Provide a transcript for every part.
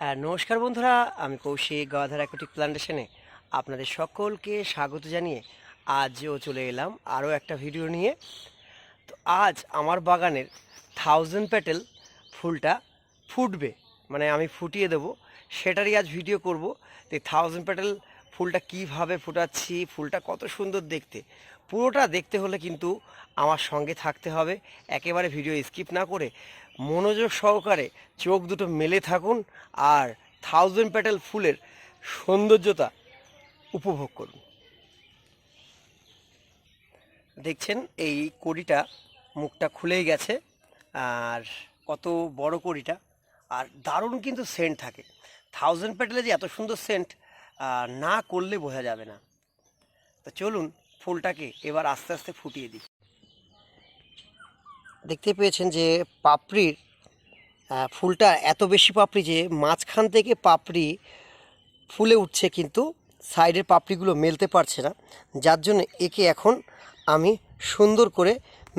নমস্কার বন্ধুরা, আমি কৌশিক গাধার অ্যাকোটিক প্ল্যান্টেশনে আপনাদের সকলকে স্বাগত জানিয়ে আজও চলে এলাম আরও একটা ভিডিও নিয়ে। তো আজ আমার বাগানের থাউজেন্ড প্যাটেল ফুলটা ফুটবে মানে আমি ফুটিয়ে দেবো, সেটারই আজ ভিডিও করব। তো থাউজেন্ড প্যাটেল ফুলটা কীভাবে ফুটাচ্ছি, ফুলটা কত সুন্দর দেখতে, পুরোটা দেখতে হলে কিন্তু আমার সঙ্গে থাকতে হবে। একেবারে ভিডিও স্কিপ না করে মনোযোগ সহকারে চোখ দুটো মেলে থাকুন আর থাউজেন্ড প্যাটেল ফুলের সৌন্দর্যতা উপভোগ করুন। দেখছেন এই কড়িটা মুখটা খুলেই গেছে, আর কত বড় কড়িটা, আর দারুণ কিন্তু সেন্ট থাকে। থাউজেন্ড প্যাটেলে যে এত সুন্দর সেন্ট না করলে বোঝা যাবে না। তো চলুন ফুলটাকে এবার আস্তে আস্তে ফুটিয়ে দিই। দেখতে পেয়েছেন যে পাপড়ির ফুলটা এত বেশি পাপড়ি যে মাঝখান থেকে পাপড়ি ফুলে উঠছে কিন্তু সাইডের পাপড়িগুলো মেলতে পারছে না। যার জন্য একে এখন আমি সুন্দর করে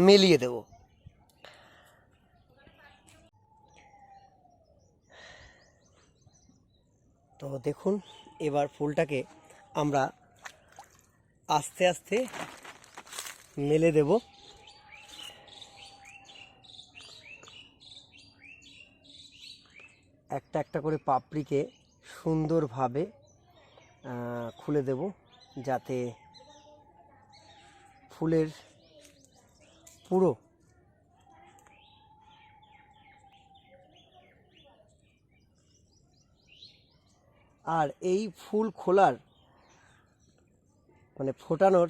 মেলিয়ে দেব। তো দেখুন, এবার ফুলটাকে আমরা আস্তে আস্তে মেলে দেব। একটা একটা করে পাপড়িকে সুন্দরভাবে খুলে দেব যাতে ফুলের পুরো আর এই ফুল খোলার মানে ফোটানোর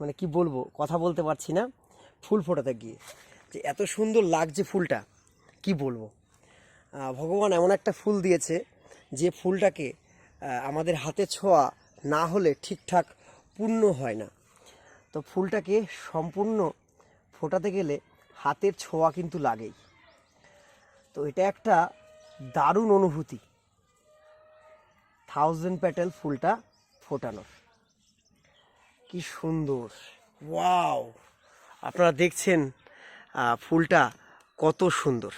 মানে কি বলব, কথা বলতে পারছি না। ফুল ফোটাতে গিয়ে। যে এত সুন্দর লাগছে ফুলটা, কি বলব? ভগবান এমন একটা ফুল দিয়েছে যে ফুলটাকে আমাদের হাতে ছোঁয়া না হলে ঠিকঠাক পূর্ণ হয় না। তো ফুলটাকে সম্পূর্ণ ফোটাতে গেলে হাতের ছোঁয়া কিন্তু লাগেই। তো এটা একটা দারুণ অনুভূতি থাউজেন্ড প্যাটেল ফুলটা ফোটানোর। কি সুন্দর ওয়াও আপনারা দেখছেন ফুলটা কত সুন্দর।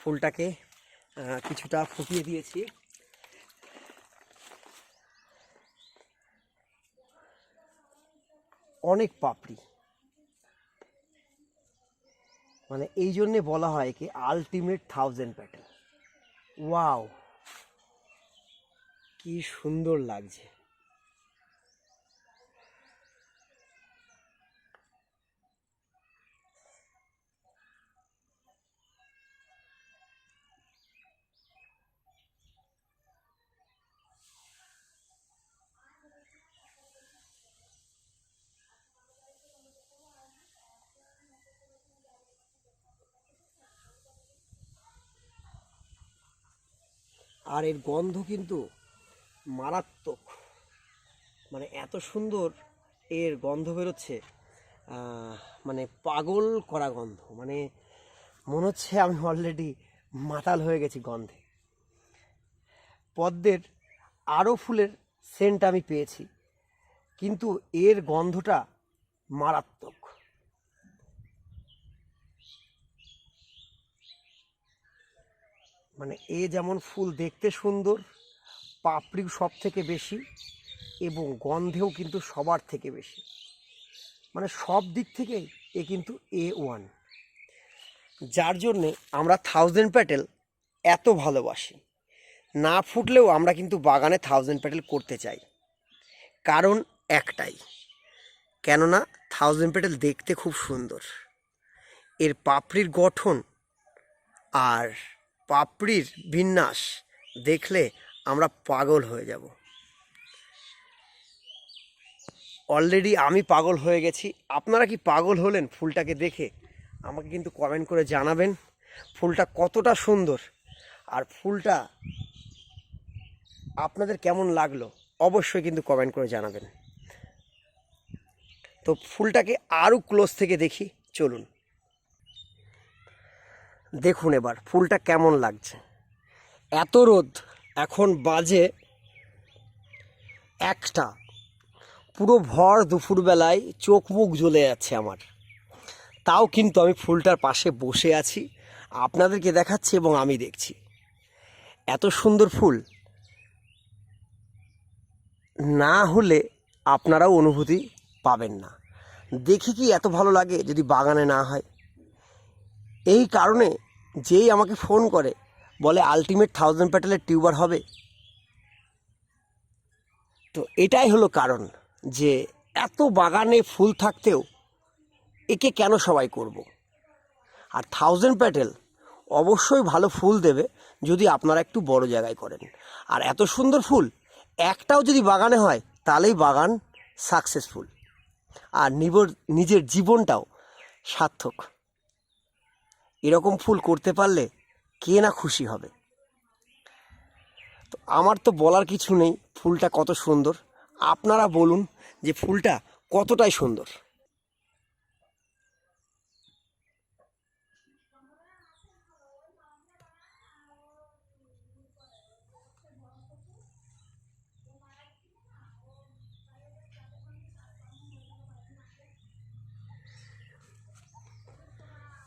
ফুলটাকে কিছুটা ফুটিয়ে দিয়েছি। অনেক পাপড়ি। মানে এই জন্যে বলা হয় কি আলটিমেট থাউজেন্ড প্যাটেল ওয়াও! কি সুন্দর লাগছে। আর এর গন্ধ কিন্তু মারাত্মক। মানে এত সুন্দর এর গন্ধ বেরোচ্ছে মানে পাগল করা গন্ধ। মানে মনে হচ্ছে আমি অলরেডি মাতাল হয়ে গেছি গন্ধে। পদ্মের আরও ফুলের সেন্ট আমি পেয়েছি, কিন্তু এর গন্ধটা মারাত্মক। মানে এ যেমন ফুল দেখতে সুন্দর পাপড়ি সব থেকে বেশি এবং গন্ধেও কিন্তু সবার থেকে বেশি। মানে সব দিক থেকেই এ কিন্তু এ ওয়ান যার জন্যে আমরা থাউজেন্ড প্যাটেল এত ভালোবাসি। না ফুটলেও আমরা কিন্তু বাগানে থাউজেন্ড প্যাটেল করতে চাই। কারণ একটাই, কেননা থাউজেন্ড প্যাটেল দেখতে খুব সুন্দর। এর পাপড়ির গঠন আর পাপড়ির বিন্যাস দেখলে আমরা পাগল হয়ে যাব। অলরেডি আমি পাগল হয়ে গেছি। আপনারা কি পাগল হলেন ফুলটাকে দেখে? আমাকে কিন্তু কমেন্ট করে জানাবেন। ফুলটা কতটা সুন্দর। আর ফুলটা আপনাদের কেমন লাগল অবশ্যই কিন্তু কমেন্ট করে জানাবেন। তো ফুলটাকে আরও ক্লোজ থেকে দেখি। চলুন। দেখুন এবার, ফুলটা কেমন লাগছে। এত রোদ, এখন বাজে একটা। পুরো ভর দুপুরবেলায় চোখ মুখ জ্বলে যাচ্ছে আমার। তাও কিন্তু আমি ফুলটার পাশে বসে আছি, আপনাদেরকে দেখাচ্ছি এবং আমি দেখছি। এত সুন্দর ফুল। না হলে আপনারাও অনুভূতি পাবেন না। দেখি কি এত ভালো লাগে যদি বাগানে না হয়? এই কারণে যেই আমাকে ফোন করে, বলে আলটিমেট থাউজেন্ড প্যাটেলের টিউবার হবে। তো এটাই হলো কারণ যে এত বাগানে ফুল থাকতেও একে কেন সবাই করব। আর থাউজেন্ড প্যাটেল অবশ্যই ভালো ফুল দেবে যদি আপনারা একটু বড় জায়গায় করেন। আর এত সুন্দর ফুল একটাও যদি বাগানে হয়, তাহলেই বাগান সাকসেসফুল আর নিজের জীবনটাও সার্থক। এরকম ফুল করতে পারলে কে না খুশি হবে? তো আমার তো বলার কিছু নেই, ফুলটা কত সুন্দর। আপনারা বলুন যে ফুলটা কতটাই সুন্দর।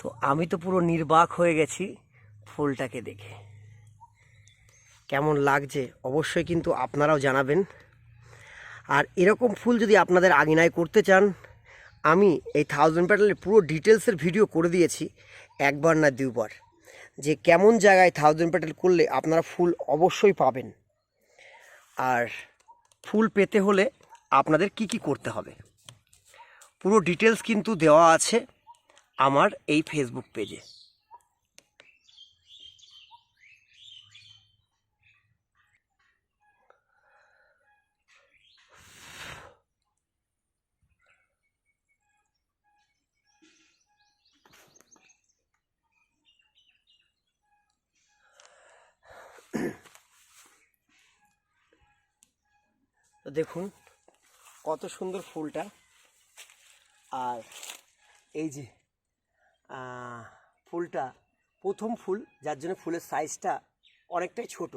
তো আমি তো পুরো নির্বাক হয়ে গেছি ফুলটাকে দেখে। কেমন লাগছে অবশ্যই কিন্তু আপনারাও জানাবেন। আর এরকম ফুল যদি আপনাদের আগিনায় করতে চান, আমি এই থাউজেন্ড প্যাটেলের পুরো ডিটেলসের ভিডিও করে দিয়েছি একবার না দুবার। যে কেমন জায়গায় থাউজেন্ড প্যাটেল করলে আপনারা ফুল অবশ্যই পাবেন। আর ফুল পেতে হলে আপনাদের কি কি করতে হবে? পুরো ডিটেলস কিন্তু দেওয়া আছে। আমার এই ফেসবুক পেজে দেখুন কত সুন্দর ফুলটা। আর এই যে ফুলটা, প্রথম ফুল, যার জন্য ফুলের সাইজটা অনেকটাই ছোট।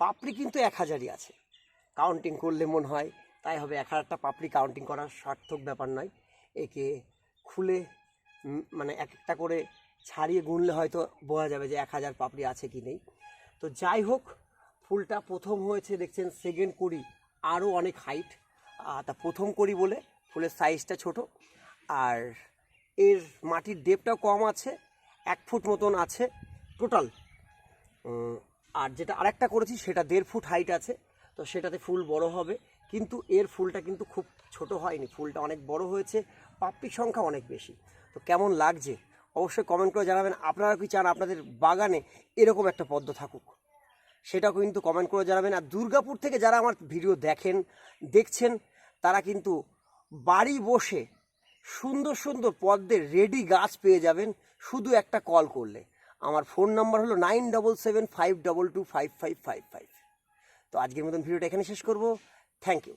পাপড়ি কিন্তু এক হাজারই আছে। কাউন্টিং করলে মনে হয় তাই হবে এক হাজারটা পাপড়ি কাউন্টিং করা সার্থক ব্যাপার নয়। একে খুলে মানে এক একটা করে ছাড়িয়ে গুনলে হয়তো বোঝা যাবে যে এক হাজার পাপড়ি আছে কি নেই। তো যাই হোক, ফুলটা প্রথম হয়েছে দেখছেন সেকেন্ড করি, আরও অনেক হাইট তা প্রথম করি বলে ফুলের সাইজটা ছোট। আর এর মাটির ডেপটাও কম আছে, এক ফুট মতন আছে টোটাল আর যেটা আরেকটা করেছি, সেটা দেড় ফুট হাইট আছে, তো সেটাতে ফুল বড় হবে। কিন্তু এর ফুলটা কিন্তু খুব ছোট হয়নি, ফুলটা অনেক বড় হয়েছে, পাপড়ির সংখ্যা অনেক বেশি। তো কেমন লাগছে? অবশ্যই কমেন্ট করে জানাবেন। আপনারা কি চান আপনাদের বাগানে এরকম একটা পদ্ম থাকুক? সেটাও কিন্তু কমেন্ট করে জানাবেন। আর দুর্গাপুর থেকে যারা আমার ভিডিও দেখেন, দেখছেন, তারা কিন্তু বাড়ি বসে সুন্দর সুন্দর পদ্মের রেডি গাছ পেয়ে যাবেন। শুধু একটা কল করলে। আমার ফোন নাম্বার হলো nine double seven five double two five five five five তো আজকের মতন ভিডিওটা এখানে শেষ করব। Thank you